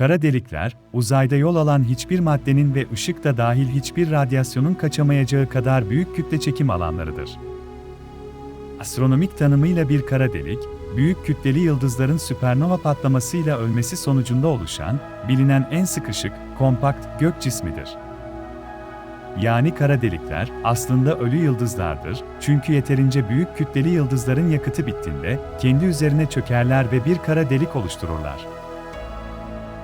Kara delikler, uzayda yol alan hiçbir maddenin ve ışık da dahil hiçbir radyasyonun kaçamayacağı kadar büyük kütle çekim alanlarıdır. Astronomik tanımıyla bir kara delik, büyük kütleli yıldızların süpernova patlamasıyla ölmesi sonucunda oluşan, bilinen en sıkışık, kompakt gök cismidir. Yani kara delikler aslında ölü yıldızlardır çünkü yeterince büyük kütleli yıldızların yakıtı bittiğinde kendi üzerine çökerler ve bir kara delik oluştururlar.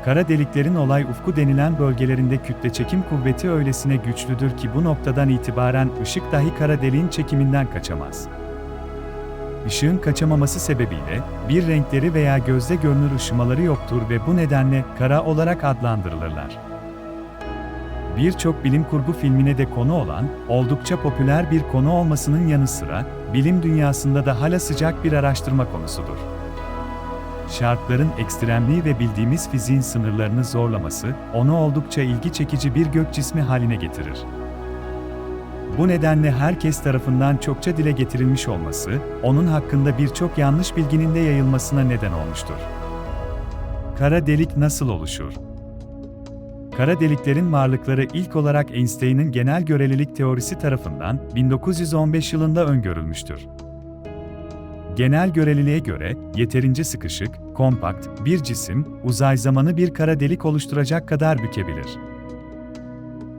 Kara deliklerin olay ufku denilen bölgelerinde kütle çekim kuvveti öylesine güçlüdür ki bu noktadan itibaren ışık dahi kara deliğin çekiminden kaçamaz. Işığın kaçamaması sebebiyle bir renkleri veya gözde görünür ışımaları yoktur ve bu nedenle kara olarak adlandırılırlar. Birçok bilim kurgu filmine de konu olan, oldukça popüler bir konu olmasının yanı sıra, bilim dünyasında da hala sıcak bir araştırma konusudur. Şartların ekstremliği ve bildiğimiz fiziğin sınırlarını zorlaması, onu oldukça ilgi çekici bir gök cismi haline getirir. Bu nedenle herkes tarafından çokça dile getirilmiş olması, onun hakkında birçok yanlış bilginin de yayılmasına neden olmuştur. Kara delik nasıl oluşur? Kara deliklerin varlıkları ilk olarak Einstein'ın genel görelilik teorisi tarafından 1915 yılında öngörülmüştür. Genel göreliliğe göre yeterince sıkışık, kompakt bir cisim uzay zamanı bir kara delik oluşturacak kadar bükebilir.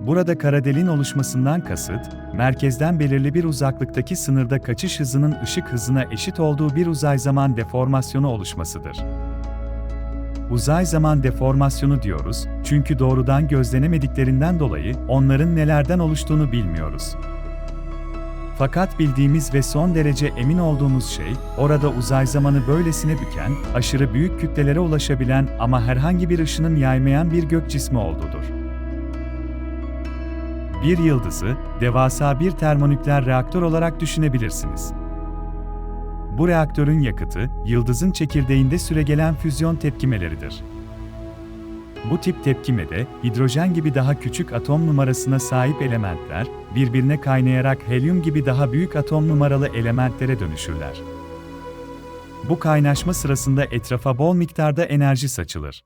Burada kara deliğin oluşmasından kasıt, merkezden belirli bir uzaklıktaki sınırda kaçış hızının ışık hızına eşit olduğu bir uzay zaman deformasyonu oluşmasıdır. Uzay zaman deformasyonu diyoruz çünkü doğrudan gözlenemediklerinden dolayı onların nelerden oluştuğunu bilmiyoruz. Fakat bildiğimiz ve son derece emin olduğumuz şey, orada uzay zamanı böylesine büken, aşırı büyük kütlelere ulaşabilen ama herhangi bir ışının yaymayan bir gök cismi olduğudur. Bir yıldızı, devasa bir termonükleer reaktör olarak düşünebilirsiniz. Bu reaktörün yakıtı, yıldızın çekirdeğinde süregelen füzyon tepkimeleridir. Bu tip tepkimede, hidrojen gibi daha küçük atom numarasına sahip elementler, birbirine kaynayarak helyum gibi daha büyük atom numaralı elementlere dönüşürler. Bu kaynaşma sırasında etrafa bol miktarda enerji saçılır.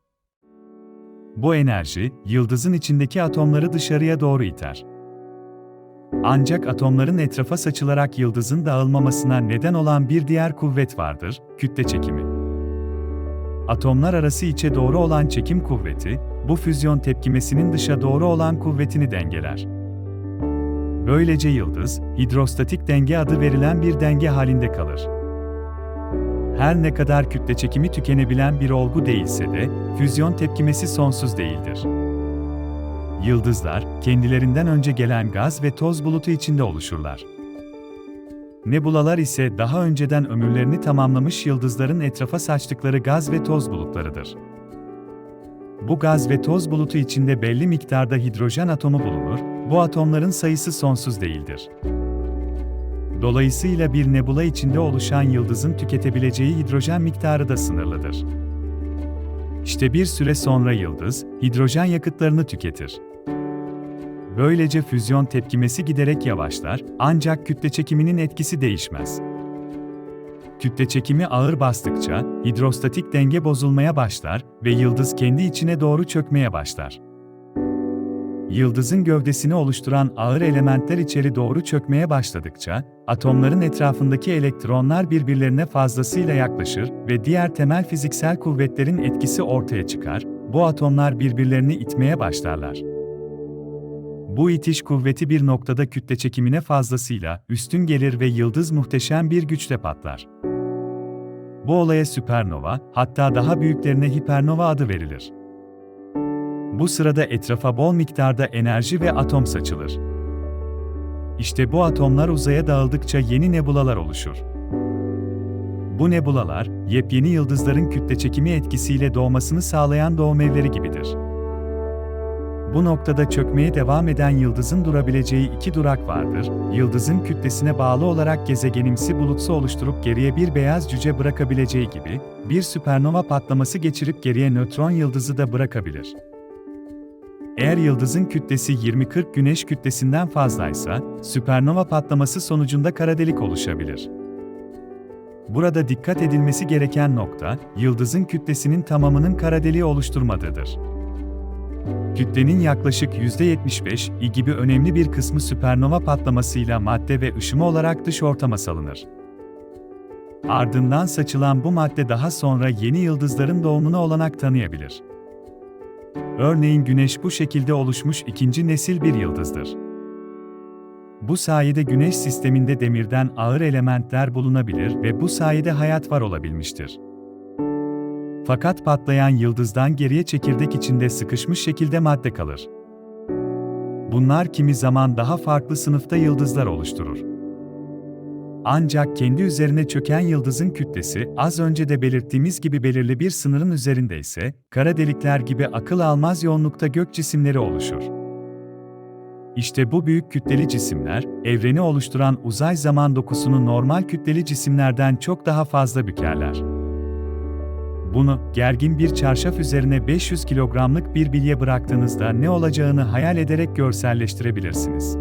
Bu enerji, yıldızın içindeki atomları dışarıya doğru iter. Ancak atomların etrafa saçılarak yıldızın dağılmamasına neden olan bir diğer kuvvet vardır, kütle çekimi. Atomlar arası içe doğru olan çekim kuvveti, bu füzyon tepkimesinin dışa doğru olan kuvvetini dengeler. Böylece yıldız, hidrostatik denge adı verilen bir denge halinde kalır. Her ne kadar kütle çekimi tükenebilen bir olgu değilse de, füzyon tepkimesi sonsuz değildir. Yıldızlar, kendilerinden önce gelen gaz ve toz bulutu içinde oluşurlar. Nebulalar ise daha önceden ömürlerini tamamlamış yıldızların etrafa saçtıkları gaz ve toz bulutlarıdır. Bu gaz ve toz bulutu içinde belli miktarda hidrojen atomu bulunur, bu atomların sayısı sonsuz değildir. Dolayısıyla bir nebula içinde oluşan yıldızın tüketebileceği hidrojen miktarı da sınırlıdır. İşte bir süre sonra yıldız, hidrojen yakıtlarını tüketir. Böylece füzyon tepkimesi giderek yavaşlar, ancak kütle çekiminin etkisi değişmez. Kütle çekimi ağır bastıkça hidrostatik denge bozulmaya başlar ve yıldız kendi içine doğru çökmeye başlar. Yıldızın gövdesini oluşturan ağır elementler içeri doğru çökmeye başladıkça, atomların etrafındaki elektronlar birbirlerine fazlasıyla yaklaşır ve diğer temel fiziksel kuvvetlerin etkisi ortaya çıkar, bu atomlar birbirlerini itmeye başlarlar. Bu itiş kuvveti bir noktada kütle çekimine fazlasıyla üstün gelir ve yıldız muhteşem bir güçle patlar. Bu olaya süpernova, hatta daha büyüklerine hipernova adı verilir. Bu sırada etrafa bol miktarda enerji ve atom saçılır. İşte bu atomlar uzaya dağıldıkça yeni nebulalar oluşur. Bu nebulalar, yepyeni yıldızların kütle çekimi etkisiyle doğmasını sağlayan doğum evleri gibidir. Bu noktada çökmeye devam eden yıldızın durabileceği iki durak vardır. Yıldızın kütlesine bağlı olarak gezegenimsi bulutsu oluşturup geriye bir beyaz cüce bırakabileceği gibi, bir süpernova patlaması geçirip geriye nötron yıldızı da bırakabilir. Eğer yıldızın kütlesi 20-40 güneş kütlesinden fazlaysa, süpernova patlaması sonucunda kara delik oluşabilir. Burada dikkat edilmesi gereken nokta, yıldızın kütlesinin tamamının kara deliği oluşturmadığıdır. Kütlenin yaklaşık %75 i gibi önemli bir kısmı süpernova patlamasıyla madde ve ışıma olarak dış ortama salınır. Ardından saçılan bu madde daha sonra yeni yıldızların doğumuna olanak tanıyabilir. Örneğin Güneş bu şekilde oluşmuş ikinci nesil bir yıldızdır. Bu sayede Güneş sisteminde demirden ağır elementler bulunabilir ve bu sayede hayat var olabilmiştir. Fakat patlayan yıldızdan geriye çekirdek içinde sıkışmış şekilde madde kalır. Bunlar kimi zaman daha farklı sınıfta yıldızlar oluşturur. Ancak kendi üzerine çöken yıldızın kütlesi, az önce de belirttiğimiz gibi belirli bir sınırın üzerinde ise, kara delikler gibi akıl almaz yoğunlukta gök cisimleri oluşur. İşte bu büyük kütleli cisimler, evreni oluşturan uzay zaman dokusunu normal kütleli cisimlerden çok daha fazla bükerler. Bunu, gergin bir çarşaf üzerine 500 kilogramlık bir bilye bıraktığınızda ne olacağını hayal ederek görselleştirebilirsiniz.